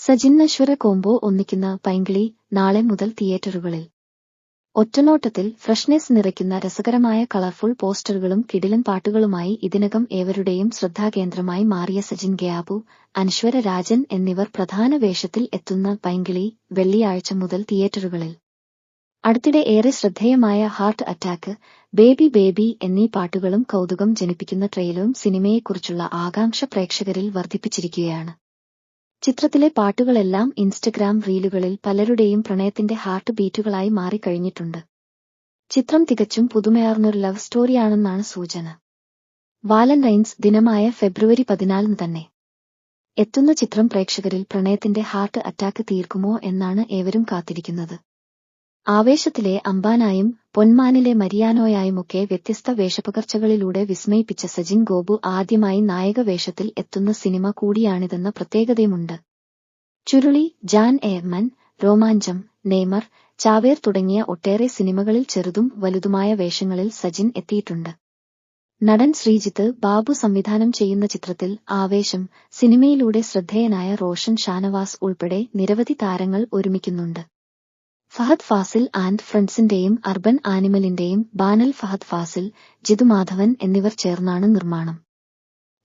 Sajin നശ്വര combo ഒന്നിക്കുന്ന പൈങ്കിളി നാളെ മുതൽ തിയേറ്ററുകളിൽ. ഒറ്റനോട്ടത്തിൽ ഫ്രഷ്നെസ് നിറയ്ക്കുന്ന രസകരമായ കളർഫുൾ പോസ്റ്ററുകളും കിടിലൻ പാട്ടുകളുമായി ഇതിനകം ഏവരുടെയും ശ്രദ്ധാകേന്ദ്രമായി മാറിയ സജിൻ ഗ്യാബു അനശ്വര രാജൻ എന്നിവർ പ്രധാന വേഷത്തിൽ എത്തുന്ന പൈങ്കിളി വെള്ളിയാഴ്ച മുതൽ തിയേറ്ററുകളിൽ. അടുത്തിടെ ഏറെ ശ്രദ്ധേയമായ ഹാർട്ട് അറ്റാക്ക് ബേബി ബേബി എന്നീ പാട്ടുകളും കൗതുകം ജനിപ്പിക്കുന്ന ട്രെയിലറും സിനിമയെക്കുറിച്ചുള്ള ആകാംക്ഷ പ്രേക്ഷകരിൽ വർദ്ധിപ്പിച്ചിരിക്കുകയാണ്. ചിത്രത്തിലെ പാട്ടുകളെല്ലാം ഇൻസ്റ്റഗ്രാം റീലുകളിൽ പലരുടെയും പ്രണയത്തിന്റെ ഹാർട്ട് ബീറ്റുകളായി മാറിക്കഴിഞ്ഞിട്ടുണ്ട്. ചിത്രം തികച്ചും പുതുമയാർന്നൊരു ലവ് സ്റ്റോറിയാണെന്നാണ് സൂചന. വാലന്റൈൻസ് ദിനമായ ഫെബ്രുവരി പതിനാലിന് തന്നെ. എത്തുന്ന ചിത്രം പ്രേക്ഷകരിൽ പ്രണയത്തിന്റെ ഹാർട്ട് അറ്റാക്ക് തീർക്കുമോ എന്നാണ് ഏവരും കാത്തിരിക്കുന്നത്. ആവേശത്തിലെ അംബാനായും പൊന്മാനിലെ മരിയാനോയായുമൊക്കെ വ്യത്യസ്ത വേഷപകർച്ചകളിലൂടെ വിസ്മയിപ്പിച്ച സജിൻ ഗോപു ആദ്യമായി നായക വേഷത്തിൽ എത്തുന്ന സിനിമ കൂടിയാണിതെന്ന പ്രത്യേകതയുമുണ്ട്. ചുരുളി ജാൻ എയർമൻ രോമാഞ്ചം നെയ്മർ ചാവേർ തുടങ്ങിയ ഒട്ടേറെ സിനിമകളിൽ ചെറുതും വലുതുമായ വേഷങ്ങളിൽ സജിൻ എത്തിയിട്ടുണ്ട്. നടൻ ശ്രീജിത്ത് ബാബു സംവിധാനം ചെയ്യുന്ന ചിത്രത്തിൽ ആവേശം സിനിമയിലൂടെ ശ്രദ്ധേയനായ റോഷൻ ഷാനവാസ് ഉൾപ്പെടെ നിരവധി താരങ്ങൾ ഒരുമിക്കുന്നുണ്ട്. ഫഹദ് ഫാസിൽ ആൻഡ് ഫ്രണ്ട്സിന്റെയും അർബൻ ആനിമലിന്റെയും ബാനൽ ഫഹദ് ഫാസിൽ ജിതു മാധവൻ എന്നിവർ ചേർന്നാണ് നിർമ്മാണം.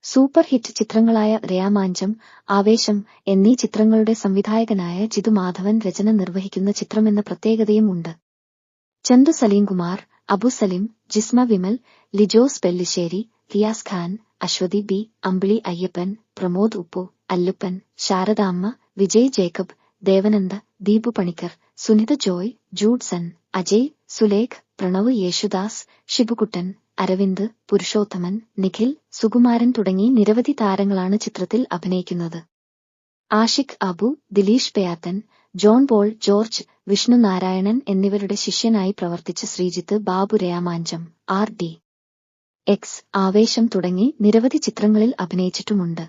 സൂപ്പർ ഹിറ്റ് ചിത്രങ്ങളായ രയാമാഞ്ചം ആവേശം എന്നീ ചിത്രങ്ങളുടെ സംവിധായകനായ ജിതു മാധവൻ രചന നിർവഹിക്കുന്ന ചിത്രമെന്ന പ്രത്യേകതയും ഉണ്ട്. ചന്തു സലീംകുമാർ അബു സലിം ജിസ്മ വിമൽ ലിജോസ് പെല്ലിശ്ശേരി റിയാസ് ഖാൻ അശ്വതി ബി അമ്പിളി അയ്യപ്പൻ പ്രമോദ് ഉപ്പു അല്ലുപ്പൻ ശാരദാമ്മ വിജയ് ജേക്കബ് ദേവനന്ദ ദീപു പണിക്കർ സുനിത ജോയ് ജൂഡ്സൺ അജയ് സുലേഖ് പ്രണവ് യേശുദാസ് ഷിബുകുട്ടൻ അരവിന്ദ് പുരുഷോത്തമൻ നിഖിൽ സുകുമാരൻ തുടങ്ങി നിരവധി താരങ്ങളാണ് ചിത്രത്തിൽ അഭിനയിക്കുന്നത്. ആഷിഖ് അബു ദിലീഷ് പെയാത്തൻ ജോൺ പോൾ ജോർജ് വിഷ്ണു നാരായണൻ എന്നിവരുടെ ശിഷ്യനായി പ്രവർത്തിച്ച Sreejith Babu Romancham R D. X Aavesham തുടങ്ങി നിരവധി ചിത്രങ്ങളിൽ അഭിനയിച്ചിട്ടുമുണ്ട്.